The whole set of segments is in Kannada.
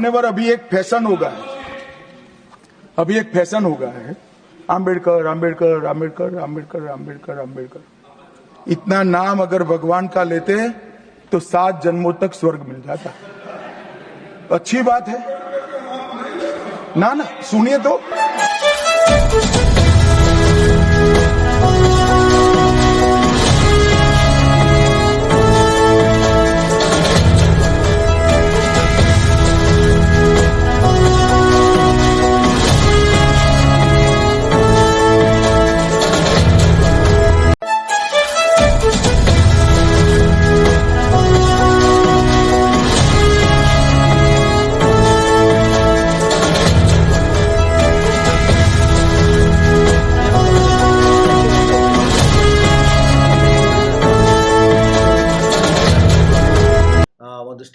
मान्यवर अभी एक फ़ैशन हो गया है अभी एक फ़ैशन हो गया है आम्बेडकर आम्बेडकर आम्बेडकर आम्बेडकर आम्बेडकर आम्बेडकर इतना नाम अगर भगवान का लेते तो सात जन्मों तक स्वर्ग मिल जाता। अच्छी बात है। ना ना, सुनिए तो।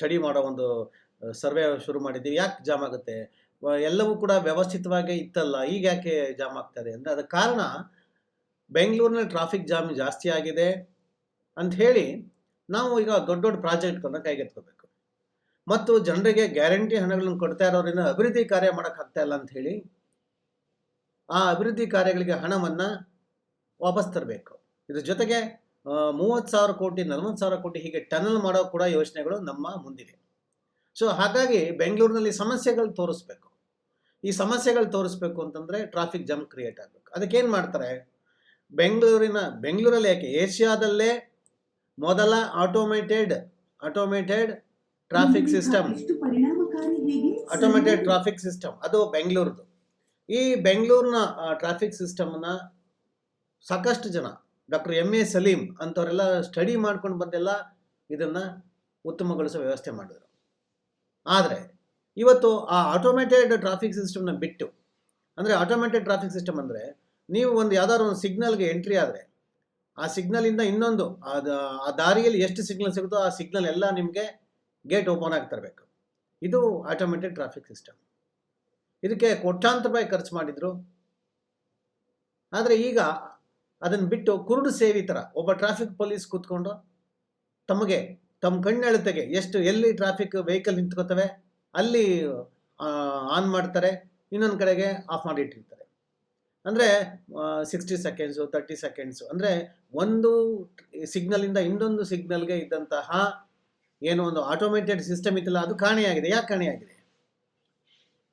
ಸ್ಟಡಿ ಮಾಡೋ ಒಂದು ಸರ್ವೆ ಶುರು ಮಾಡಿದ್ದೀವಿ ಯಾಕೆ ಜಾಮ್ ಆಗುತ್ತೆ? ಎಲ್ಲವೂ ಕೂಡ ವ್ಯವಸ್ಥಿತವಾಗಿ ಇತ್ತಲ್ಲ, ಈಗ ಯಾಕೆ ಜಾಮ್ ಆಗ್ತದೆ ಅಂದರೆ ಅದಕ್ಕೆ ಕಾರಣ ಬೆಂಗಳೂರಿನಲ್ಲಿ ಟ್ರಾಫಿಕ್ ಜಾಮ್ ಜಾಸ್ತಿ ಆಗಿದೆ ಅಂತ ಹೇಳಿ ನಾವು ಈಗ ದೊಡ್ಡ ದೊಡ್ಡ ಪ್ರಾಜೆಕ್ಟ್ಗಳನ್ನ ಕೈಗೆತ್ಕೋಬೇಕು ಮತ್ತು ಜನರಿಗೆ ಗ್ಯಾರಂಟಿ ಹಣಗಳನ್ನು ಕೊಡ್ತಾ ಇರೋದ್ರಿಂದ ಅಭಿವೃದ್ಧಿ ಕಾರ್ಯ ಮಾಡೋಕ್ಕಾಗ್ತಾ ಇಲ್ಲ ಅಂತ ಹೇಳಿ ಆ ಅಭಿವೃದ್ಧಿ ಕಾರ್ಯಗಳಿಗೆ ಹಣವನ್ನು ವಾಪಸ್ ತರಬೇಕು. ಇದ್ರ ಜೊತೆಗೆ ಮೂವತ್ತು ಸಾವಿರ ಕೋಟಿ ನಲವತ್ತು ಸಾವಿರ ಕೋಟಿ ಹೀಗೆ ಟನಲ್ ಮಾಡೋ ಕೂಡ ಯೋಚನೆಗಳು ನಮ್ಮ ಮುಂದಿದೆ ಸೊ ಹಾಗಾಗಿ ಬೆಂಗಳೂರಿನಲ್ಲಿ ಸಮಸ್ಯೆಗಳು ತೋರಿಸ್ಬೇಕು. ಈ ಸಮಸ್ಯೆಗಳು ತೋರಿಸ್ಬೇಕು ಅಂತಂದರೆ ಟ್ರಾಫಿಕ್ ಜಾಮ್ ಕ್ರಿಯೇಟ್ ಆಗಬೇಕು. ಅದಕ್ಕೇನು ಮಾಡ್ತಾರೆ? ಬೆಂಗಳೂರಿನ ಬೆಂಗಳೂರಲ್ಲಿ ಯಾಕೆ? ಏಷ್ಯಾದಲ್ಲೇ ಮೊದಲ automated automated traffic system automated traffic system ಅದು ಬೆಂಗಳೂರದು ಈ ಬೆಂಗಳೂರಿನ ಟ್ರಾಫಿಕ್ ಸಿಸ್ಟಮ್ನ ಸಾಕಷ್ಟು ಜನ ಡಾಕ್ಟರ್ ಎಂ ಎ ಸಲೀಂ ಅಂಥವರೆಲ್ಲ ಸ್ಟಡಿ ಮಾಡ್ಕೊಂಡು ಬಂದೆಲ್ಲ ಇದನ್ನು ಉತ್ತಮಗೊಳಿಸೋ ವ್ಯವಸ್ಥೆ ಮಾಡಿದರು. ಆದರೆ ಇವತ್ತು ಆ ಆಟೋಮೇಟೆಡ್ ಟ್ರಾಫಿಕ್ ಸಿಸ್ಟಮ್ನ ಬಿಟ್ಟು, ಅಂದರೆ ಆಟೋಮೆಟೆಡ್ ಟ್ರಾಫಿಕ್ ಸಿಸ್ಟಮ್ ಅಂದರೆ ನೀವು ಒಂದು ಯಾವ್ದಾದ್ರು ಒಂದು ಸಿಗ್ನಲ್ಗೆ ಎಂಟ್ರಿ ಆದರೆ ಆ ಸಿಗ್ನಲಿಂದ ಇನ್ನೊಂದು, ಅದು ಆ ದಾರಿಯಲ್ಲಿ ಎಷ್ಟು ಸಿಗ್ನಲ್ ಸಿಗುತ್ತೋ ಆ ಸಿಗ್ನಲ್ ಎಲ್ಲ ನಿಮಗೆ ಗೇಟ್ ಓಪನ್ ಆಗಿ ತರಬೇಕು. ಇದು ಆಟೋಮೆಟೆಡ್ ಟ್ರಾಫಿಕ್ ಸಿಸ್ಟಮ್ ಇದಕ್ಕೆ ಕೋಟ್ಯಾಂತರ ರೂಪಾಯಿ ಖರ್ಚು ಮಾಡಿದರು. ಆದರೆ ಈಗ ಅದನ್ನು ಬಿಟ್ಟು ಕುರುಡು ಸೇವಿತರ ಒಬ್ಬ ಟ್ರಾಫಿಕ್ ಪೊಲೀಸ್ ಕೂತ್ಕೊಂಡು ತಮಗೆ ತಮ್ಮ ಕಣ್ಣೆಳತೆಗೆ ಎಷ್ಟು ಎಲ್ಲಿ ಟ್ರಾಫಿಕ್ ವೆಹಿಕಲ್ ನಿಂತ್ಕೋತವೆ, ಅಲ್ಲಿ ಆನ್ ಮಾಡ್ತಾರೆ, ಇನ್ನೊಂದು ಕಡೆಗೆ ಆಫ್ ಮಾಡಿಟ್ಟಿರ್ತಾರೆ. ಅಂದರೆ ಸಿಕ್ಸ್ಟಿ ಸೆಕೆಂಡ್ಸು ತರ್ಟಿ ಸೆಕೆಂಡ್ಸು ಅಂದರೆ ಒಂದು ಸಿಗ್ನಲಿಂದ ಇನ್ನೊಂದು ಸಿಗ್ನಲ್ಗೆ ಇದ್ದಂತಹ ಏನು ಒಂದು ಆಟೋಮೇಟೆಡ್ ಸಿಸ್ಟಮ್ ಇತ್ತಲ್ಲ, ಅದು ಕಾಣೆಯಾಗಿದೆ. ಯಾಕೆ ಕಾಣೆಯಾಗಿದೆ?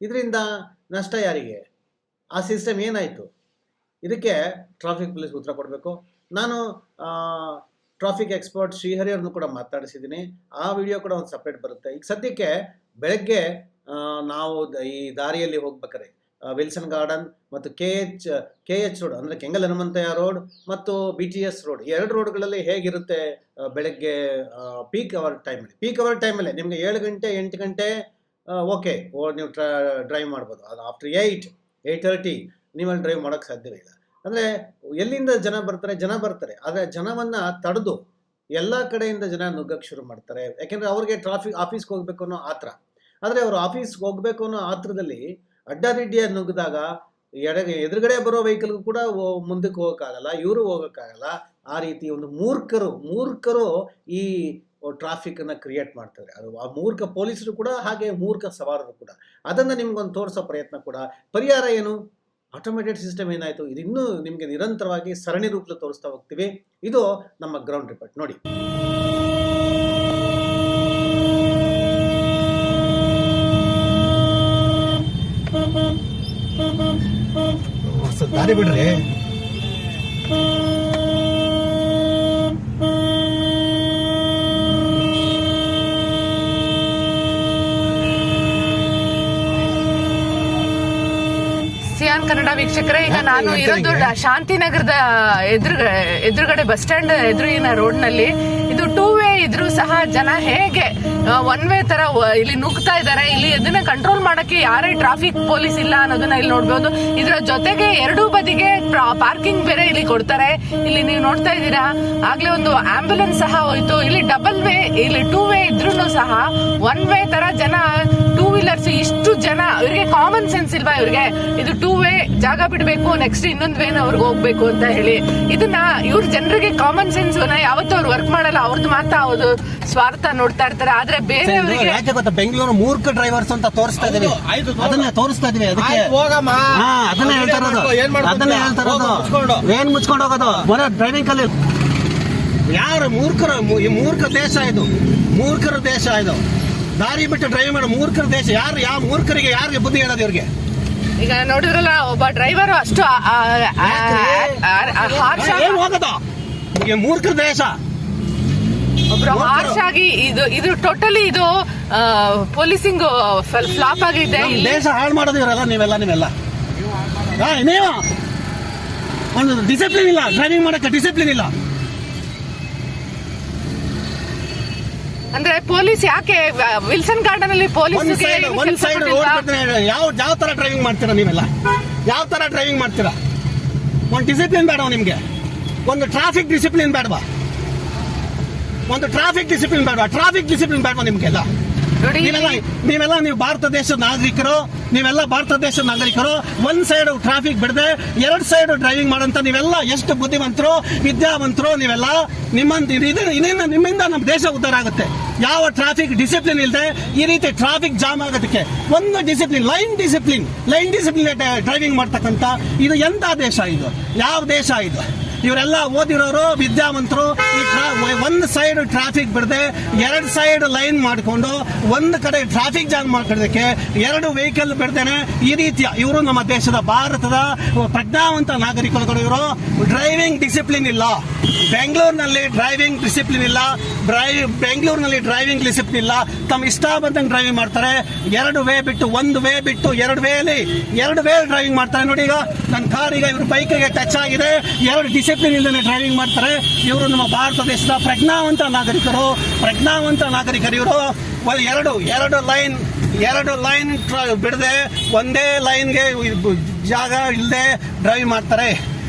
ಇದರಿಂದ ನಷ್ಟ ಯಾರಿಗೆ? ಆ ಸಿಸ್ಟಮ್ ಏನಾಯಿತು? ಇದಕ್ಕೆ ಟ್ರಾಫಿಕ್ ಪೊಲೀಸ್ ಉತ್ತರ ಕೊಡಬೇಕು. ನಾನು ಟ್ರಾಫಿಕ್ ಎಕ್ಸ್ಪರ್ಟ್ ಶ್ರೀಹರಿ ಅವ್ರನ್ನು ಕೂಡ ಮಾತಾಡಿಸಿದ್ದೀನಿ. ಆ ವಿಡಿಯೋ ಕೂಡ ಒಂದು ಸಪ್ರೇಟ್ ಬರುತ್ತೆ. ಈಗ ಸದ್ಯಕ್ಕೆ ಬೆಳಗ್ಗೆ ನಾವು ಈ ದಾರಿಯಲ್ಲಿ ಹೋಗ್ಬೇಕಾರೆ ವಿಲ್ಸನ್ ಗಾರ್ಡನ್ ಮತ್ತು K H K H road, ಅಂದರೆ ಕೆಂಗಲ್ ಹನುಮಂತಯ್ಯ ರೋಡ್ ಮತ್ತು ಬಿ ಟಿ ಎಸ್ ರೋಡ್ ಎರಡು ರೋಡ್ಗಳಲ್ಲಿ ಹೇಗಿರುತ್ತೆ ಬೆಳಗ್ಗೆ ಪೀಕ್ ಅವರ್ ಟೈಮಲ್ಲಿ ಪೀಕ್ ಅವರ್ ಟೈಮಲ್ಲಿ ನಿಮಗೆ ಏಳು ಗಂಟೆ, ಎಂಟು ಗಂಟೆ ಓಕೆ ಓ, ನೀವು ಟ್ರಾ ಡ್ರೈವ್ ಮಾಡ್ಬೋದು. ಅದು ಆಫ್ಟರ್ ಏಯ್ಟ್ ಏಯ್ಟ್ ತರ್ಟಿ ನೀವಲ್ಲಿ ಡ್ರೈವ್ ಮಾಡೋಕ್ಕೆ ಸಾಧ್ಯವೇ ಇಲ್ಲ. ಅಂದರೆ ಎಲ್ಲಿಂದ ಜನ ಬರ್ತಾರೆ? ಜನ ಬರ್ತಾರೆ. ಆದರೆ ಜನವನ್ನು ತಡೆದು ಎಲ್ಲ ಕಡೆಯಿಂದ ಜನ ನುಗ್ಗಕ್ಕೆ ಶುರು ಮಾಡ್ತಾರೆ. ಯಾಕೆಂದರೆ ಅವ್ರಿಗೆ ಟ್ರಾಫಿಕ್ ಆಫೀಸ್ಗೆ ಹೋಗಬೇಕು ಅನ್ನೋ ಆತ್ರ. ಆದರೆ ಅವರು ಆಫೀಸ್ಗೆ ಹೋಗಬೇಕು ಅನ್ನೋ ಆತ್ರದಲ್ಲಿ ಅಡ್ಡಾದಿಡ್ಡಿಯಾಗಿ ನುಗ್ಗಿದಾಗ ಎಡ, ಎದುರುಗಡೆ ಬರೋ ವೆಹಿಕಲ್ಗೂ ಕೂಡ ಮುಂದಕ್ಕೆ ಹೋಗೋಕ್ಕಾಗಲ್ಲ, ಇವರು ಹೋಗೋಕ್ಕಾಗಲ್ಲ. ಆ ರೀತಿ ಒಂದು ಮೂರ್ಖರು ಮೂರ್ಖರು ಈ ಟ್ರಾಫಿಕನ್ನು ಕ್ರಿಯೇಟ್ ಮಾಡ್ತಾರೆ. ಅದು ಆ ಮೂರ್ಖ ಪೊಲೀಸರು ಕೂಡ ಹಾಗೆ ಮೂರ್ಖ ಸವಾರರು ಕೂಡ. ಅದನ್ನು ನಿಮ್ಗೊಂದು ತೋರಿಸೋ ಪ್ರಯತ್ನ ಕೂಡ. ಪರಿಹಾರ ಏನು? ಆಟೋಮೇಟೆಡ್ ಸಿಸ್ಟಮ್ ಏನಾಯಿತು? ಇದು ಇನ್ನೂ ನಿಮಗೆ ನಿರಂತರವಾಗಿ ಸರಣಿ ರೂಪದಲ್ಲಿ ತೋರಿಸ್ತಾ ಹೋಗ್ತೀವಿ. ಇದು ನಮ್ಮ ಗ್ರೌಂಡ್ ರಿಪೋರ್ಟ್ ನೋಡಿ. ದಾರಿ ಬಿಡ್ರಿ. ಕನ್ನಡ ವೀಕ್ಷಕರೇ ಈಗ ನಾನು ಇರೋದು ಶಾಂತಿನಗರದ ಎದುರು ಎದುರುಗಡೆ ಬಸ್ ಸ್ಟ್ಯಾಂಡ್ ಎದುರಿನ ರೋಡ್ನಲ್ಲಿ ಇದು ಟೂ ವೇ ಇದ್ರೂ ಸಹ ಜನ ಹೇಗೆ ಒನ್ ವೇ ತರ ಇಲ್ಲಿ ನುಗ್ತಾ ಇದ್ದಾರೆ ಇಲ್ಲಿ ಇದನ್ನ ಕಂಟ್ರೋಲ್ ಮಾಡಕ್ಕೆ ಯಾರೇ ಟ್ರಾಫಿಕ್ ಪೊಲೀಸ್ ಇಲ್ಲ ಅನ್ನೋದನ್ನ ಇಲ್ಲಿ ನೋಡ್ಬೋದು. ಇದರ ಜೊತೆಗೆ ಎರಡೂ ಬದಿಗೆ ಪಾರ್ಕಿಂಗ್ ಬೇರೆ ಇಲ್ಲಿ ಕೊಡ್ತಾರೆ. ಇಲ್ಲಿ ನೀವು ನೋಡ್ತಾ ಇದ್ದೀರಾ, ಆಗ್ಲೇ ಒಂದು ಆಂಬ್ಯುಲೆನ್ಸ್ ಸಹ ಹೋಯ್ತು. ಇಲ್ಲಿ ಡಬಲ್ ವೇ ಇಲ್ಲಿ ಟೂ ವೇ ಇದ್ರೂ ಸಹ ಒನ್ ವೇ ತರ ಜನ ಟೂ ವೀಲರ್ಸ್ ಇಷ್ಟು ಜನ, ಇವ್ರಿಗೆ ಕಾಮನ್ ಸೆನ್ಸ್ ಇಲ್ವಾ ಇವ್ರಿಗೆ? ಇದು ಟೂ ವೇ ಜಾಗ ಬಿಡಬೇಕು ನೆಕ್ಸ್ಟ್ ಇನ್ನೊಂದ್ ವೇನ ಅವ್ರಿಗೆ ಹೋಗ್ಬೇಕು ಅಂತ ಹೇಳಿ. ಇದನ್ನ ಇವ್ರ ಜನರಿಗೆ ಕಾಮನ್ ಸೆನ್ಸ್ ಯಾವತ್ತೂ ಅವ್ರು ವರ್ಕ್ ಮಾಡಲ್ಲ. ಅವ್ರದ್ದು ಮಾತ್ರ ಅವ್ರದ್ದು ಸ್ವಾರ್ಥ ನೋಡ್ತಾರೆ ಮಾತಾಡ್ತಾರೆ ಆದ್ರೆ ಬೇರೆಯವರಿಗೆ ಯಾಕೆ ಗೊತ್ತಾ ಬೆಂಗಳೂರು ಮೂರ್ಖ ಡ್ರೈವರ್ಸ್ ಅಂತ ತೋರಿಸ್ತಾ ಇದೀವಿ ಅದನ್ನ ತೋರಿಸ್ತಾ ಇದೀವಿ ಅದಕ್ಕೆ ಆಯ್ತು, ಹೋಗಮ್ಮ. ಹಾ ಅದನ್ನೇ ಹೇಳ್ತಾ ಇರೋದು? ಅದನ್ನೇ ಹೇಳ್ತಾ ಇರೋದು. ಏನ್ ಮುಚ್ಕೊಂಡು ಹೋಗೋದು ಬರೋ ಡ್ರೈವಿಂಗ್ ಕಲಿ ಯಾರು ಮೂರ್ಖರು ಈ ಮೂರ್ಖ ದೇಶ ಇದು ಮೂರ್ಖರ ದೇಶ ಇದು ದಾರಿ ಬಿಟ್ಟು ಡ್ರೈವ್ ಮಾಡೋ ಮೂರ್ಖರ ದೇಶ ಯಾರು ಯಾವ ಮೂರ್ಖರಿಗೆ ಯಾರಿಗೆ ಬುದ್ಧಿ ಹೇಳೋದು ಇವ್ರಿಗೆ ಈಗ ನೋಡಿದ್ರಲ್ಲ ಒಬ್ಬ ಡ್ರೈವರ್ ಅಷ್ಟು ಹೋಗೋದು ಈ ಮೂರ್ಖರ ದೇಶ ಹಾರ್ಶ್ ಆಗಿ ಇದು ಇದು ಟೋಟಲಿ ಇದು ಪೊಲೀಸಿಂಗ್ ಫ್ಲಾಪ್ ಆಗಿದೆ ದೇಶ ಹಾಳು ಮಾಡೋದು ಇವರೆಲ್ಲ ನೀವೆಲ್ಲ ನೀವೆಲ್ಲ. ನೀವು ಒಂದು ಡಿಸಿಪ್ಲಿನ್ ಇಲ್ಲ ಡ್ರೈವಿಂಗ್ ಮಾಡಕ್ಕೆ ಡಿಸಿಪ್ಲಿನ್ ಇಲ್ಲ. ಅಂದ್ರೆ ಪೊಲೀಸ್ ಯಾಕೆ ವಿಲ್ಸನ್ ಗಾರ್ಡನ್ ಅಲ್ಲಿ ಒಂದ್ ಪೊಲೀಸ್ ಸೈಡ್ ಒಂದ್ ಸೈಡ್ ರೋಡ್ ಯಾವ ಯಾವ ತರ ಡ್ರೈವಿಂಗ್ ಮಾಡ್ತೀರಾ ನೀವೆಲ್ಲ? ಯಾವ ತರ ಡ್ರೈವಿಂಗ್ ಮಾಡ್ತೀರಾ? ಒಂದು ಡಿಸಿಪ್ಲಿನ್ ಬೇಡವಾ ನಿಮ್ಗೆ. ಒಂದು ಟ್ರಾಫಿಕ್ ಡಿಸಿಪ್ಲಿನ್ ಬೇಡವಾ? ಒಂದು ಟ್ರಾಫಿಕ್ ಡಿಸಿಪ್ಲಿನ್ ಬೇಡವಾ? ಟ್ರಾಫಿಕ್ ಡಿಸಿಪ್ಲಿನ್ ಬೇಡವಾ ನಿಮ್ಗೆಲ್ಲ? ನೀವೆಲ್ಲ ನೀವೆಲ್ಲ ನೀವು ಭಾರತ ದೇಶದ ನಾಗರಿಕರು ನೀವೆಲ್ಲ ಭಾರತ ದೇಶದ ನಾಗರಿಕರು ಒಂದ್ ಸೈಡ್ ಟ್ರಾಫಿಕ್ ಬಿಡದೆ ಎರಡ್ ಸೈಡ್ ಡ್ರೈವಿಂಗ್ ಮಾಡಂತ ನೀವೆಲ್ಲ ಎಷ್ಟು ಬುದ್ಧಿವಂತರು ವಿದ್ಯಾವಂತರು ನೀವೆಲ್ಲ ನಿಮ್ಮಂತ ಇದು- ಇದರಿಂದ ನಿಮ್ಮಿಂದ ನಮ್ಮ ದೇಶ ಉದ್ಧಾರ ಆಗುತ್ತೆ. ಯಾವ ಟ್ರಾಫಿಕ್ ಡಿಸಿಪ್ಲಿನ್ ಇಲ್ಲದೆ ಈ ರೀತಿ ಟ್ರಾಫಿಕ್ ಜಾಮ್ ಆಗೋದಕ್ಕೆ ಒಂದು discipline line discipline line discipline driving ಮಾಡ್ತಕ್ಕಂಥ ಇದು ಎಂತ ದೇಶ ಇದು? ಯಾವ ದೇಶ ಇದು? ಇವರೆಲ್ಲ ಓದಿರೋರು, ವಿದ್ಯಾವಂತರು ಒಂದು ಸೈಡ್ ಟ್ರಾಫಿಕ್ ಬಿಡದೆ, ಎರಡು ಸೈಡ್ ಲೈನ್ ಮಾಡಿಕೊಂಡು, ಒಂದು ಕಡೆ ಟ್ರಾಫಿಕ್ ಜಾಮ್ ಮಾಡ್ಕೊಳ್ಳೋದಕ್ಕೆ ಎರಡು ವೆಹಿಕಲ್ ಬಿಡ್ದೇನೆ ಈ ರೀತಿಯ ಇವರು ನಮ್ಮ ದೇಶದ ಭಾರತದ ಪ್ರಜ್ಞಾವಂತ ನಾಗರಿಕರುಗಳು ಇವರು. ಡ್ರೈವಿಂಗ್ ಡಿಸಿಪ್ಲಿನ್ ಇಲ್ಲ. ಬೆಂಗಳೂರಿನಲ್ಲಿ ಡ್ರೈವಿಂಗ್ ಡಿಸಿಪ್ಲಿನ್ ಇಲ್ಲ. ಬೆಂಗಳೂರಿನಲ್ಲಿ ಡ್ರೈವಿಂಗ್ ಡಿಸಿಪ್ಲಿನ್ ಇಲ್ಲ. ತಮ್ಮ ಇಷ್ಟ ಬಂದಂಗೆ ಡ್ರೈವಿಂಗ್ ಮಾಡ್ತಾರೆ. ಎರಡು ವೇ ಬಿಟ್ಟು, ಒಂದು ವೇ ಬಿಟ್ಟು, ಎರಡು ವೇಲಿ ಎರಡು ವೇ ಡ್ರೈವಿಂಗ್ ಮಾಡ್ತಾರೆ. ನೋಡಿ ಈಗ ನನ್ನ ಕಾರ್ ಈಗ ಬೈಕಿಗೆ ಟಚ್ ಆಗಿದೆ. ಎರಡು ಡಿಸಿಪ್ಲಿನ್ ಇಲ್ಲದೆ ಡ್ರೈವಿಂಗ್ ಮಾಡ್ತಾರೆ, ಇವರು ನಮ್ಮ ಭಾರತ ದೇಶದ ಪ್ರಜ್ಞಾವಂತ ನಾಗರಿಕರು ಪ್ರಜ್ಞಾವಂತ ನಾಗರಿಕರು ಇವರು ಎರಡು ಎರಡು ಲೈನ್ ಎರಡು ಲೈನ್ ಬಿಡದೆ, ಒಂದೇ ಲೈನ್ಗೆ ಜಾಗ ಇಲ್ಲದೆ ಡ್ರೈವ್ ಮಾಡ್ತಾರೆ.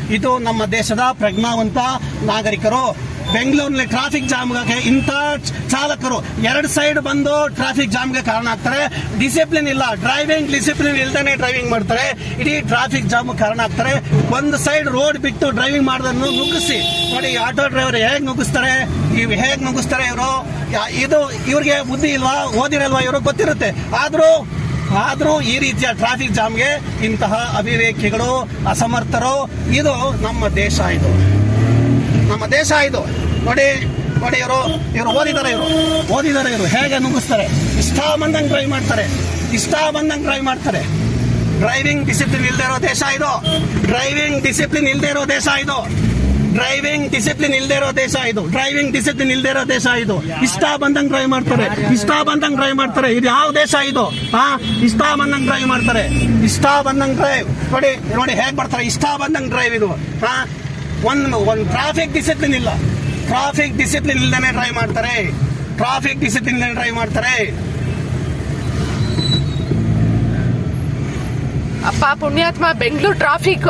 ಇದು ನಮ್ಮ ದೇಶದ ಪ್ರಜ್ಞಾವಂತ ನಾಗರಿಕರು. ಬೆಂಗಳೂರಿನಲ್ಲಿ ಟ್ರಾಫಿಕ್ ಜಾಮ್ಗೆ ಇಂಥ ಚಾಲಕರು ಎರಡು ಸೈಡ್ ಬಂದು ಟ್ರಾಫಿಕ್ ಜಾಮ್ಗೆ ಕಾರಣ ಆಗ್ತಾರೆ. ಡಿಸಿಪ್ಲಿನ್ ಇಲ್ಲ. ಡ್ರೈವಿಂಗ್ ಡಿಸಿಪ್ಲಿನ್ ಇಲ್ದೇನೆ ಡ್ರೈವಿಂಗ್ ಮಾಡ್ತಾರೆ. ಇಡೀ ಟ್ರಾಫಿಕ್ ಜಾಮ್ ಕಾರಣ ಆಗ್ತಾರೆ. ಒಂದು ಸೈಡ್ ರೋಡ್ ಬಿಟ್ಟು ಡ್ರೈವಿಂಗ್ ಮಾಡೋದನ್ನು ನುಗ್ಗಿಸಿ. ನೋಡಿ ಆಟೋ ಡ್ರೈವರ್ ಹೇಗೆ ನುಗ್ಗಿಸ್ತಾರೆ? ಇವ್ ಹೇಗೆ ನುಗ್ಗಿಸ್ತಾರೆ ಇವರು? ಇದು ಇವ್ರಿಗೆ ಬುದ್ಧಿ ಇಲ್ವಾ? ಓದಿರಲ್ವಾ ಇವರು? ಗೊತ್ತಿರುತ್ತೆ. ಆದ್ರೂ ಆದ್ರೂ ಈ ರೀತಿಯ ಟ್ರಾಫಿಕ್ ಜಾಮ್ಗೆ ಇಂತಹ ಅವಿವೇಕಿಗಳು, ಅಸಮರ್ಥರು, ಇದು ನಮ್ಮ ದೇಶ ಇದು. ನಮ್ಮ ದೇಶ ಇದು. ನೋಡಿ ನೋಡಿ ಇವರು ಇವರು ಓದಿದ್ದಾರೆ ಇವರು. ಓದಿದ್ದಾರೆ ಇವರು. ಹೇಗೆ ನುಗ್ಗಿಸ್ತಾರೆ ಇಷ್ಟ ಬಂದಂಗೆ ಡ್ರೈವ್ ಮಾಡ್ತಾರೆ. ಇಷ್ಟ ಬಂದಂಗೆ ಡ್ರೈವ್ ಮಾಡ್ತಾರೆ. ಡ್ರೈವಿಂಗ್ ಡಿಸಿಪ್ಲಿನ್ ಇಲ್ಲದೆ ಇರೋ ದೇಶ ಇದು. ಡ್ರೈವಿಂಗ್ ಡಿಸಿಪ್ಲಿನ್ ಇಲ್ಲದೆ ಇರೋ ದೇಶ ಇದು. ಡ್ರೈವಿಂಗ್ ಡಿಸಿಪ್ಲಿನ್ ಇಲ್ಲದೆ ಇರೋ ದೇಶ ಇದು. ಡ್ರೈವಿಂಗ್ ಡಿಸಿಪ್ಲಿನ್ ಇಲ್ಲದೆ ಇರೋ ದೇಶ ಇದು. ಇಷ್ಟ ಬಂದಂಗೆ ಡ್ರೈವ್ ಮಾಡ್ತಾರೆ. ಇಷ್ಟ ಬಂದಂಗೆ ಡ್ರೈವ್ ಮಾಡ್ತಾರೆ. ಇದು ಯಾವ ದೇಶ ಇದು? ಹಾ ಇಷ್ಟ ಬಂದಂಗೆ ಡ್ರೈವ್ ಮಾಡ್ತಾರೆ. ಇಷ್ಟ ಬಂದಂಗೆ ಡ್ರೈವ್. ನೋಡಿ ನೋಡಿ ಹೇಗೆ ಬರ್ತಾರೆ ಇಷ್ಟ ಬಂದಂಗೆ ಡ್ರೈವ್ ಇದು. ಹಾ ಒಂದು ಒಂದು ಟ್ರಾಫಿಕ್ ಡಿಸಿಪ್ಲಿನ್ ಇಲ್ಲ. ಟ್ರಾಫಿಕ್ ಡಿಸಿಪ್ಲಿನ್ ಇಲ್ದೇನೆ ಡ್ರೈವ್ ಮಾಡ್ತಾರೆ. ಟ್ರಾಫಿಕ್ ಡಿಸಿಪ್ಲಿನ್ ಡ್ರೈವ್ ಮಾಡ್ತಾರೆ. ಅಪ್ಪ ಪುಣ್ಯಾತ್ಮ, ಬೆಂಗಳೂರು ಟ್ರಾಫಿಕ್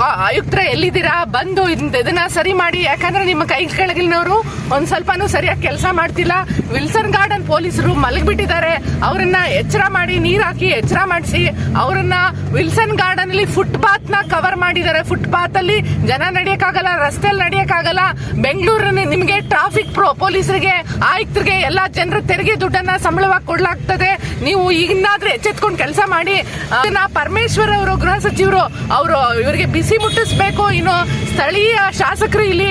ಆಯುಕ್ತರ ಎಲ್ಲಿದ್ದೀರಾ? ಬಂದು ಇದ್- ಇದನ್ನ ಸರಿ ಮಾಡಿ. ಯಾಕಂದ್ರೆ ನಿಮ್ಮ ಕೈ ಕೆಳಗಿನವರು ಒಂದ್ ಸ್ವಲ್ಪನೂ ಸರಿಯಾಗಿ ಕೆಲಸ ಮಾಡ್ತಿಲ್ಲ. ವಿಲ್ಸನ್ ಗಾರ್ಡನ್ ಪೊಲೀಸರು ಮಲಗಿಬಿಟ್ಟಿದ್ದಾರೆ. ಅವರನ್ನ ಎಚ್ಚರ ಮಾಡಿ, ನೀರ್ ಹಾಕಿ ಎಚ್ಚರ ಮಾಡಿಸಿ, ಅವರನ್ನ ವಿಲ್ಸನ್ ಗಾರ್ಡನ್ ಅಲ್ಲಿ ಫುಟ್ಪಾತ್ನ ಕವರ್ ಮಾಡಿದ್ದಾರೆ. ಫುಟ್ಪಾತ್ ಅಲ್ಲಿ ಜನ ನಡೆಯಕ್ಕಾಗಲ್ಲ. ರಸ್ತೆಯಲ್ಲಿ ನಡೆಯಕ್ಕಾಗಲ್ಲ. ಬೆಂಗಳೂರಿನ ನಿಮಗೆ ಟ್ರಾಫಿಕ್ ಪ್ರೋ ಪೊಲೀಸರಿಗೆ, ಆಯುಕ್ತರಿಗೆ, ಎಲ್ಲಾ ಜನರ ತೆರಿಗೆ ದುಡ್ಡನ್ನ ಸಂಬಳವಾಗಿ ಕೊಡ್ಲಾಗ್ತದೆ. ನೀವು ಈಗಿನಾದ್ರೂ ಎಚ್ಚೆತ್ಕೊಂಡು ಕೆಲಸ ಮಾಡಿ. ನಾ ಪರಮೇಶ್ವರ್ ಅವರು, ಗೃಹ ಸಚಿವರು, ಅವರು, ಇವರಿಗೆ ಬಿಸಿ ಮುಟ್ಟಿಸ್ಬೇಕು. ಇನ್ನು ಸ್ಥಳೀಯ ಶಾಸಕರು ಇಲ್ಲಿ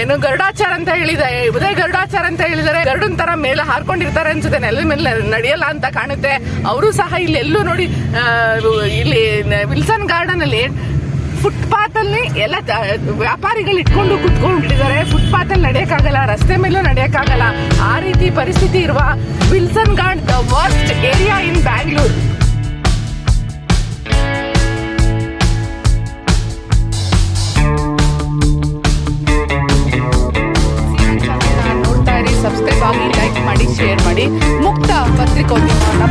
ಏನು ಗರುಡಾಚಾರ ಅಂತ ಹೇಳಿದ್ದಾರೆ ಉದಯ ಗರುಡಾಚಾರ ಅಂತ ಹೇಳಿದ್ದಾರೆ ಗರುಡನ್ ತರ ಮೇಲೆ ಹಾರ್ಕೊಂಡಿರ್ತಾರೆ ಅನ್ಸುತ್ತೆ. ನೆಲದ ಮೇಲೆ ನಡೆಯಲ್ಲ ಅಂತ ಕಾಣುತ್ತೆ. ಅವರು ಸಹ ಇಲ್ಲಿ ಎಲ್ಲೂ ನೋಡಿ ಇಲ್ಲಿ ವಿಲ್ಸನ್ ಗಾರ್ಡನ್ ಅಲ್ಲಿ ಫುಟ್ಪಾತ್ ಅಲ್ಲಿ ಎಲ್ಲ ವ್ಯಾಪಾರಿಗಳು ಇಟ್ಕೊಂಡು ಕುತ್ಕೊಂಡ್ಬಿಟ್ಟಿದ್ದಾರೆ. ಫುಟ್ಪಾತ್ ಅಲ್ಲಿ ನಡೆಯಕ್ಕಾಗಲ್ಲ, ರಸ್ತೆ ಮೇಲೂ ನಡೆಯಕ್ಕಾಗಲ್ಲ. ಆ ರೀತಿ ಪರಿಸ್ಥಿತಿ ಇರುವ Wilson Garden, the worst area in Bangalore. Subscribe ಆಗಿ ಲೈಕ್ ಮಾಡಿ ಶೇರ್ ಮಾಡಿ. ಮುಕ್ತ ಪತ್ರಿಕೋದ್ಯಮ